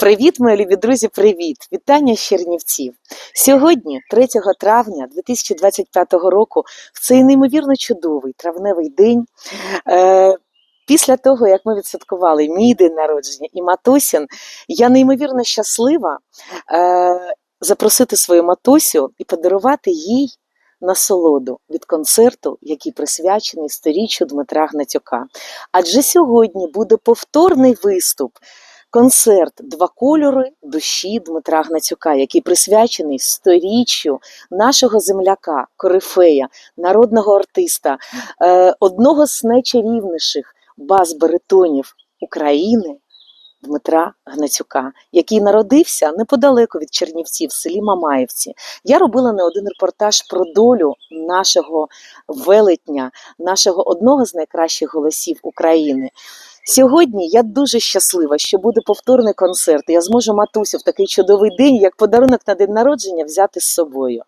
Привіт, мої любі друзі, привіт! Вітання з Чернівців. Сьогодні, 3 травня 2025 року, в цей неймовірно чудовий травневий день. Е, Після того, як ми відсвяткували мій день народження і матусін, я неймовірно щаслива е, запросити свою матусю і подарувати їй насолоду від концерту, який присвячений сторіччю Дмитра Гнатюка. Адже сьогодні буде повторний виступ концерт Два кольори душі Дмитра Гнатюка, який присвячений сторіччю нашого земляка, корифея, народного артиста, е, одного з найчарівніших бас-баритонів України. Дмитра Гнатюка, який народився неподалеку від Чернівців, в селі Мамаївці. Я робила не один репортаж про долю нашого велетня, нашого одного з найкращих голосів України. Сьогодні я дуже щаслива, що буде повторний концерт. Я зможу матусю в такий чудовий день, як подарунок на день народження, взяти з собою.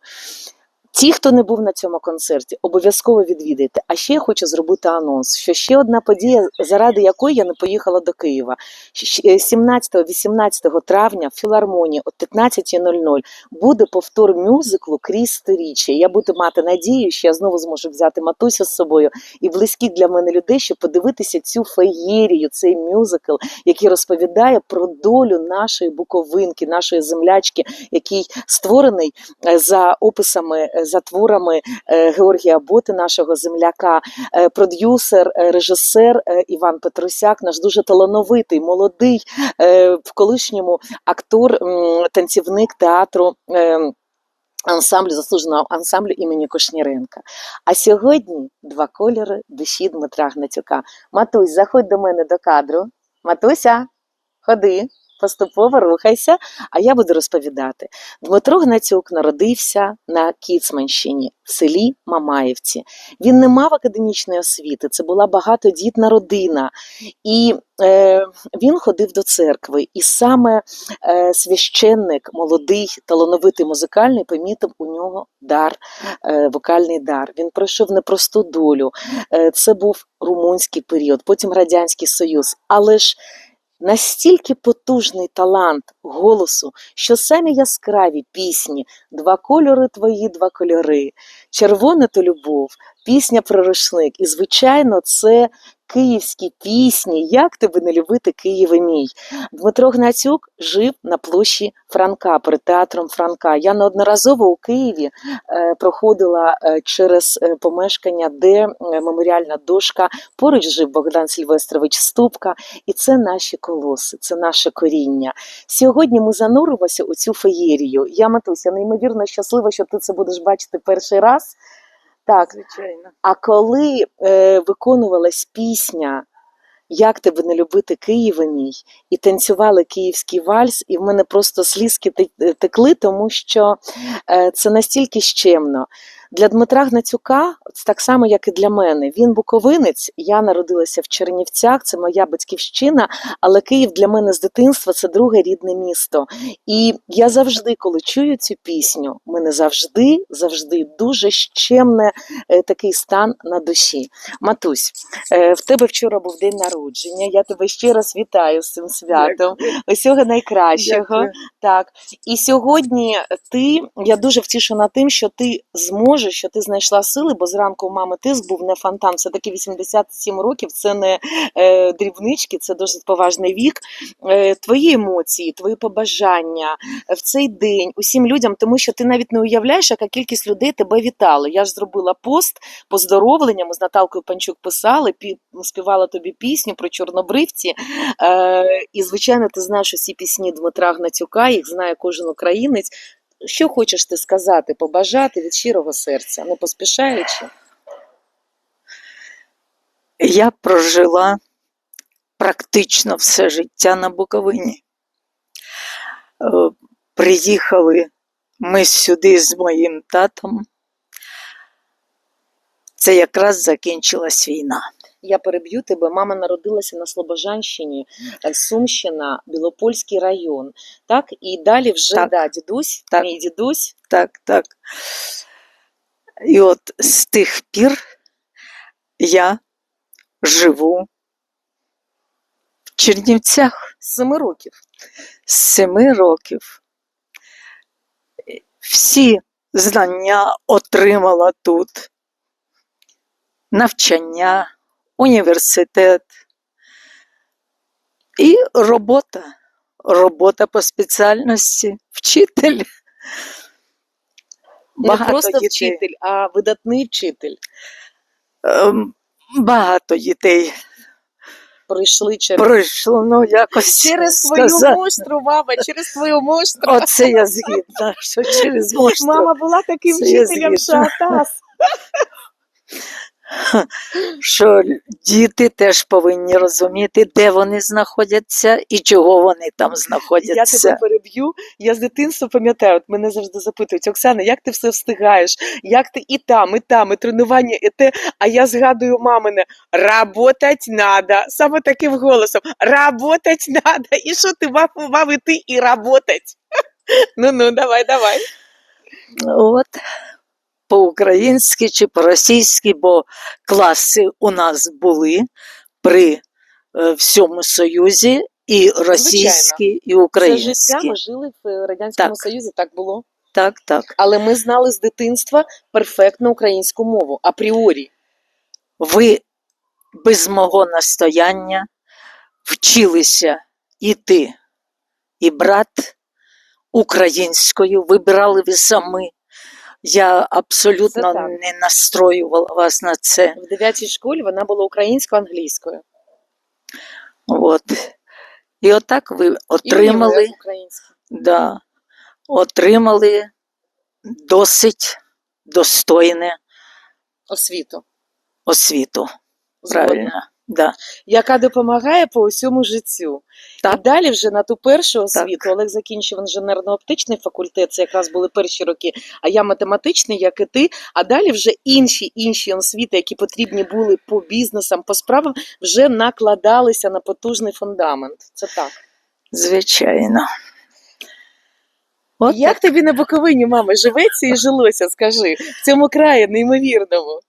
Ті, хто не був на цьому концерті, обов'язково відвідайте. А ще я хочу зробити анонс, що ще одна подія, заради якої я не поїхала до Києва. 17-18 травня в філармонії о 15.00 буде повтор мюзиклу крізь сторіччя. Я буду мати надію, що я знову зможу взяти матусю з собою і близьких для мене людей, щоб подивитися цю феєрію, цей мюзикл, який розповідає про долю нашої буковинки, нашої землячки, який створений е, за описами, е, за творами е, Георгія Боти, нашого земляка, е, продюсер, е, режисер Іван Петросяк, наш дуже талановитий, молодий, в колишньому актор, танцівник театру. Ансамблю заслуженого ансамблю імені Кошніренка. А сьогодні два кольори душі Дмитра Гнатюка. Матусь, заходь до мене до кадру. Матуся, ходи, поступово рухайся, а я буду розповідати. Дмитро Гнатюк народився на Кіцманщині, в селі Мамаївці. Він не мав академічної освіти, це була багатодітна родина. І е, він ходив до церкви. І саме е, священник, молодий, талановитий музикальний, помітив у нього дар, е, вокальний дар. Він пройшов непросту долю. Е, це був румунський період, потім Радянський Союз. Але ж настільки потужний талант голосу, що самі яскраві пісні, два кольори твої, два кольори, червоне то любов, пісня про рушник. І, звичайно, це київські пісні. Як тебе не любити, Києве мій? Дмитро Гнатюк жив на площі Франка перед театром Франка. Я неодноразово у Києві е, проходила е, через е, помешкання, де меморіальна дошка. Поруч жив Богдан Сільвестрович Ступка, і це наші колоси, це наше коріння. Сьогодні ми зануримося у цю феєрію. Я Матуся, неймовірно щаслива, що ти це будеш бачити перший раз. Так, Звичайно. а коли е, виконувалась пісня Як тебе не любити Києва мій, і танцювали київський вальс, і в мене просто слізки текли, тому що е, це настільки щемно. Для Дмитра Гнатюка, от так само, як і для мене, він буковинець. Я народилася в Чернівцях, це моя батьківщина, але Київ для мене з дитинства це друге рідне місто. І я завжди, коли чую цю пісню, в мене завжди, завжди дуже щемне е, такий стан на душі. Матусь, е, в тебе вчора був день народження. Я тебе ще раз вітаю з цим святом. Усього найкращого. Дякую. Так. І сьогодні ти, я дуже втішена тим, що ти зможеш, що ти знайшла сили, бо зранку у мами тиск був не фонтан. Все таки 87 років це не е, дрібнички, це досить поважний вік. Е, твої емоції, твої побажання е, в цей день усім людям, тому що ти навіть не уявляєш, яка кількість людей тебе вітали. Я ж зробила пост поздоровлення. Ми з Наталкою Панчук писали, пі, співала тобі пісню про чорнобривці. Е, і, звичайно, ти знаєш усі пісні Дмитра Гнатюка, їх знає кожен українець. Що хочеш ти сказати, побажати від щирого серця, не поспішаючи? Я прожила практично все життя на Буковині. Е, Приїхали ми сюди з моїм татом. Це якраз закінчилась війна. Я переб'ю тебе. Мама народилася на Слобожанщині, Сумщина, Білопольський район. Так, і далі вже Так. Да, дідусь, Так. мій дідусь. Так, так. І от з тих пір я живу в Чернівцях З семи років. з семи років. Всі знання отримала тут. Навчання, університет і робота. Робота по спеціальності, вчитель. Не просто дітей. вчитель, а видатний вчитель. Ем, Багато дітей Пройшли через, пройшло, ну якось через твою сказати. моштру, мама, через твою моштру. Оце я згідна, що через моштру. Мама була таким Це я вчителем, що згідна. атас. Що діти теж повинні розуміти, де вони знаходяться і чого вони там знаходяться. Я тебе переб'ю. Я з дитинства пам'ятаю, от мене завжди запитують, Оксана, як ти все встигаєш? Як ти і там, і там, і тренування, і те. А я згадую мамине, работать надо. Саме таким голосом. Работать надо. І що ти мав, мав іти і работать? Ну ну, давай, давай. От по-українськи чи по-російськи, бо класи у нас були при е, всьому Союзі, і російські, і Все життя ми жили в е, Радянському Так. Союзі, так було. Так, так. Але ми знали з дитинства перфектно українську мову, апріорі. ви без мого настояння вчилися і ти, і брат українською, вибирали ви самі. Я абсолютно не настроювала вас на це. В дев'ятій школі вона була українсько-англійською. От. І отак ви отримали, да, отримали досить достойне освіту. освіту. Правильно. Да. Яка допомагає по усьому життю. Так. І далі вже на ту першу освіту Олег закінчив інженерно-оптичний факультет, це якраз були перші роки, а я математичний, як і ти. А далі вже інші інші освіти, які потрібні були по бізнесам, по справам, вже накладалися на потужний фундамент. Це так. Звичайно. От Як тобі на Буковині, мама, живеться і жилося, скажи, в цьому краї неймовірному.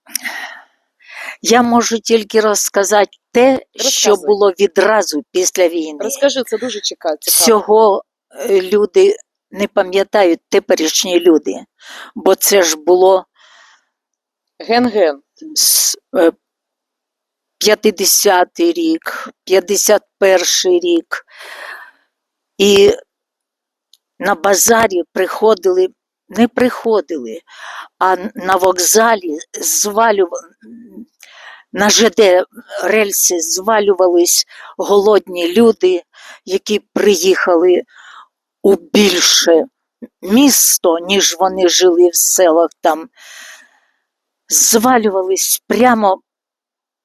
Я можу тільки розказати те, що Розказуй. було відразу після війни. Розкажи, це дуже цікаво. Цього е, люди не пам'ятають, теперішні люди, бо це ж було Ген-ген. з е, 50-й рік, 51-й рік. І на базарі приходили, не приходили, а на вокзалі звалювали, на ЖД рельси звалювались голодні люди, які приїхали у більше місто, ніж вони жили в селах там, звалювались прямо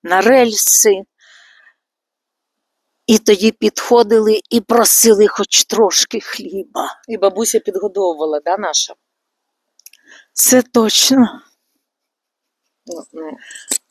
на рельси, і тоді підходили і просили хоч трошки хліба. І бабуся підгодовувала, да, наша? Це точно.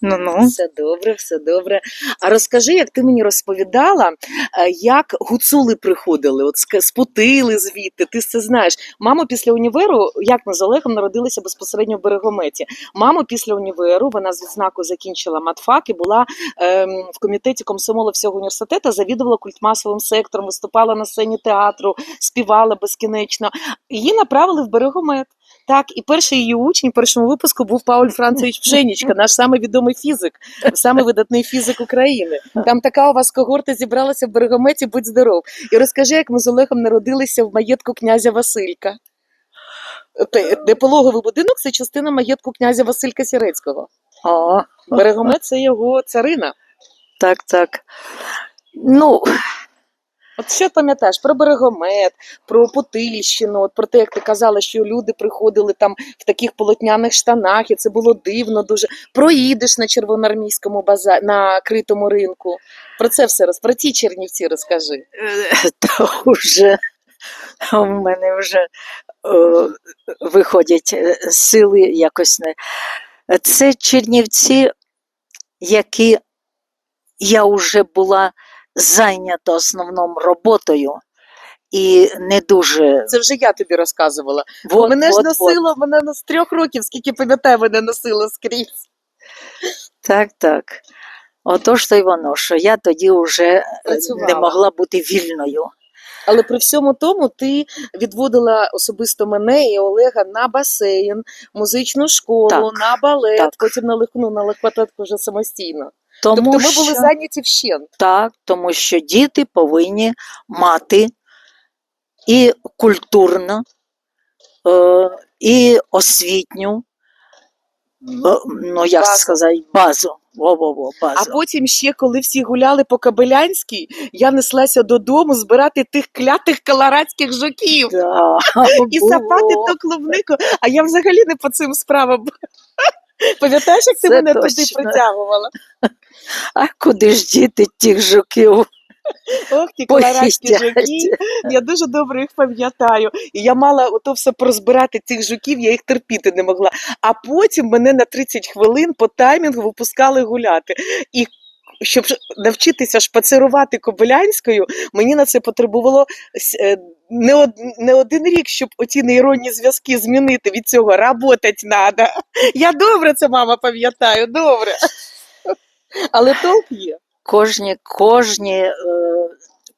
Ну, ну. Все добре, все добре. А розкажи, як ти мені розповідала, е, як гуцули приходили, от спутили звідти, ти це знаєш. Мама після універу, як ми з Олегом народилися безпосередньо в Берегометі. Мама після універу, вона з відзнакою закінчила матфак і була ем, в комітеті комсомола всього університету, завідувала культмасовим сектором, виступала на сцені театру, співала безкінечно. Її направили в Берегомет. Так, і перший її учень в першому випуску був Пауль Францевич Пшенічка, наш самий відомий фізик, самий видатний фізик України. Там така у вас когорта зібралася в Берегометі, будь здоров. І розкажи, як ми з Олегом народилися в маєтку князя Василька. Де пологовий будинок це частина маєтку князя Василька Сірецького. Берегомет це його царина. так, так. Ну, От що пам'ятаєш про Берегомет, про Потильщину, от про те, як ти казала, що люди приходили там в таких полотняних штанах, і це було дивно дуже. Про їдеш на червоноармійському базарі, на критому ринку. Про це все роз... про ті Чернівці розкажи. то вже у мене вже е, виходять е, сили якось не. Це Чернівці, які я вже була зайнята основному роботою і не дуже. Це вже я тобі розказувала. Вот, мене ж вот, носило, мене з трьох років, скільки пам'ятаю, мене носило скрізь. Так, так. Отож то й воно, що я тоді вже е, не могла бути вільною. Але при всьому тому ти відводила особисто мене і Олега на басейн, музичну школу, Так, на балет, так. потім на легку, ну, на легкоатлетику вже самостійно. Тому тобто ми що, були зайняті вщент. Так, тому що діти повинні мати і культурну, е, і освітню, е, ну як Базу. сказати, базу. Во-во-во, А потім ще, коли всі гуляли по Кабелянській, я неслася додому збирати тих клятих колорадських жуків. Да, і було. сапати ту клубнику, а я взагалі не по цим справам. Пам'ятаєш, як ти Це мене туди притягувала? А куди ж діти тих жуків Ох, ті колорадські поїдять? жуки. Я дуже добре їх пам'ятаю. І я мала ото все порозбирати цих жуків, я їх терпіти не могла. А потім мене на 30 хвилин по таймінгу випускали гуляти. І щоб навчитися шпацирувати кобилянською, мені на це потребувало с- е, не, од, не один рік, щоб оті нейронні зв'язки змінити від цього. Работать треба. Я добре це, мама, пам'ятаю, добре. Але толк є. кожні, кожні, е,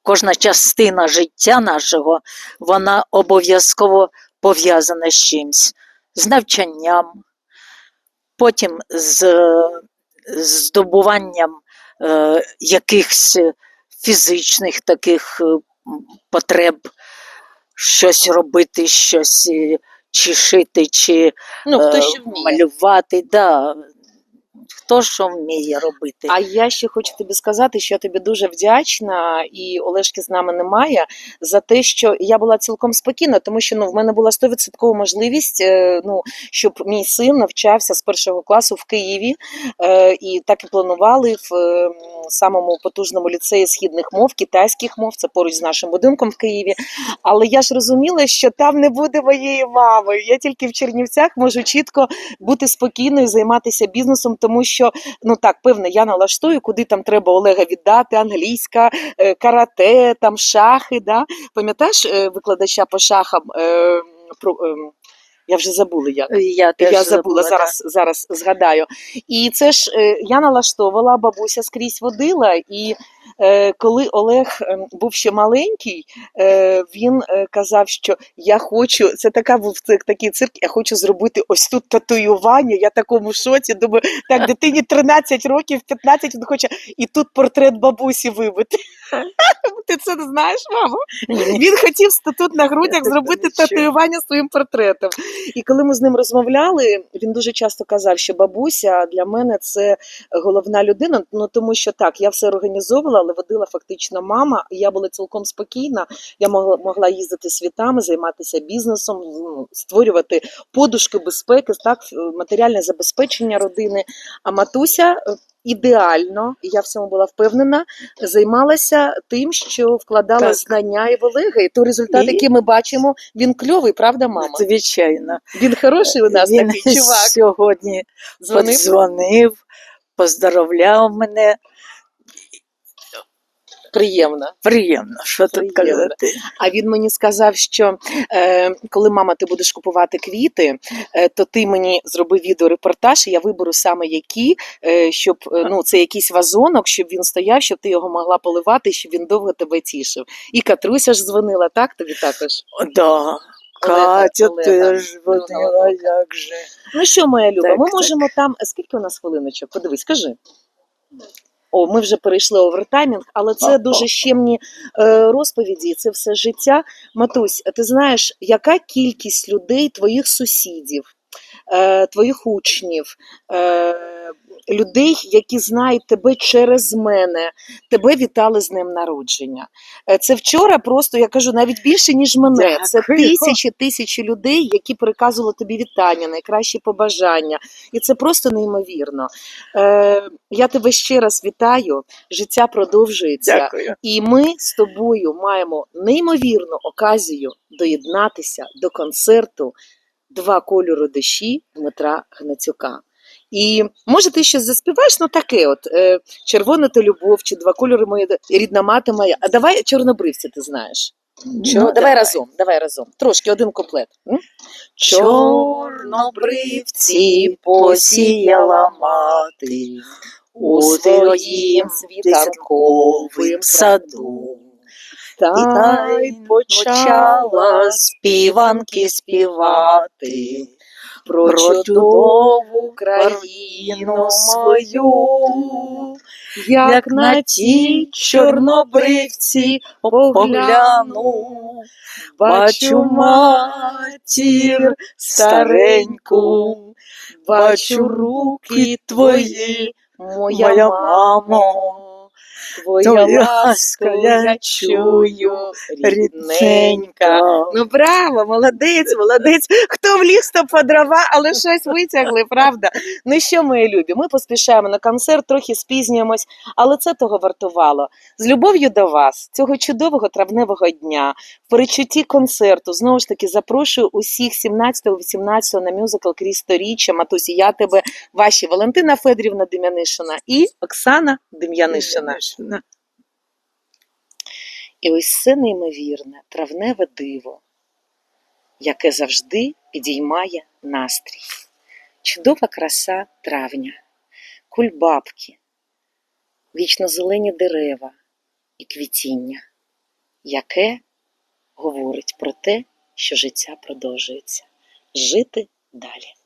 кожна частина життя нашого, вона обов'язково пов'язана з чимсь, з навчанням, потім з е, здобуванням е, якихось фізичних таких потреб, щось робити, щось е, чи шити, чи Ну, хто е, що вміє. малювати. Да. Хто що вміє робити. А я ще хочу тобі сказати, що я тобі дуже вдячна, і Олешки з нами немає за те, що я була цілком спокійна, тому що ну в мене була 100% можливість, е, ну щоб мій син навчався з першого класу в Києві, е, і так і планували в е, самому потужному ліцеї східних мов, китайських мов, це поруч з нашим будинком в Києві. Але я ж розуміла, що там не буде моєї мами. Я тільки в Чернівцях можу чітко бути спокійною, займатися бізнесом, тому що ну так, певне, я налаштую, куди там треба Олега віддати, англійська, е, карате, там шахи. Да? Пам'ятаєш е, викладача по шахам? Е, про, я вже забула як. Я, теж Я забула, забула зараз, зараз згадаю. І це ж я налаштовувала, бабуся скрізь водила. І коли Олег е, був ще маленький, е, він е, казав, що я хочу, це така був цирк, такий цирк, я хочу зробити ось тут татуювання. Я такому шоці. Думаю, так, дитині 13 років, 15 він хоче, і тут портрет бабусі вибити. Ти це не знаєш, мамо? Він хотів тут на грудях зробити татуювання своїм портретом. І коли ми з ним розмовляли, він дуже часто казав, що бабуся для мене це головна людина. Ну тому що так, я все організовувала, але водила фактично мама. І я була цілком спокійна. Я могла могла їздити світами, займатися бізнесом, ну, створювати подушки безпеки, так матеріальне забезпечення родини. А матуся. е, Ідеально, я в цьому була впевнена, займалася тим, що вкладала Так. знання і в І той результат, І- який ми бачимо, він кльовий, правда, мама? Звичайно. Він хороший у нас Він такий чувак. сьогодні Дзвонив. подзвонив, поздоровляв мене. Приємно. Приємно, що тут Приємно. казати. А він мені сказав, що е, коли мама, ти будеш купувати квіти, е, то ти мені зроби відеорепортаж, і я виберу саме які, е, щоб е, ну це якийсь вазонок, щоб він стояв, щоб ти його могла поливати, щоб він довго тебе тішив. І Катруся ж дзвонила, так тобі також. О, Да. Катя Олега, теж друга водила, як же. Ну що, моя Люба, Так, ми так. можемо там. Скільки у нас хвилиночок? Подивись, скажи. О, ми вже перейшли овертаймінг, але це дуже щемні е, розповіді. Це все життя. Матусь, ти знаєш, яка кількість людей, твоїх сусідів, е, твоїх учнів, е, людей, які знають тебе через мене, тебе вітали з днем народження. Е, Це вчора просто, я кажу, навіть більше, ніж мене. Це тисячі тисячі людей, які переказували тобі вітання, найкращі побажання. І це просто неймовірно. Е, я тебе ще раз вітаю. Життя продовжується. Дякую. І ми з тобою маємо неймовірну оказію доєднатися до концерту Два кольору душі Дмитра Гнацюка. І може ти ще заспіваєш, ну таке, от е, червона то любов, чи два кольори моя рідна мати моя. А давай чорнобривці, ти знаєш. Чо? Ну, давай, разом, давай разом. Трошки один куплет. Чорнобривці посіяла мати, у своїм світанковим саду. Та й почала співанки співати про чудову країну мою, як на ті чорнобривці погляну, бачу матір стареньку, бачу руки твої, моя моя мамо. Твоя ласка я чую, рідненька. рідненька. Ну браво, молодець, молодець. Хто в ліс, то по дрова, але щось витягли, правда? Ну що, мої любі, ми поспішаємо на концерт, трохи спізнюємось, але це того вартувало. З любов'ю до вас, цього чудового травневого дня, в перечутті концерту, знову ж таки, запрошую усіх 17-18 на мюзикл «Крізь сторіччя». Матусі, я тебе, ваші Валентина Федорівна Дем'янишина і Оксана Дем'янишина. І ось це неймовірне травневе диво, яке завжди підіймає настрій. Чудова краса травня, кульбабки, вічно зелені дерева і квітіння, яке говорить про те, що життя продовжується. Жити далі.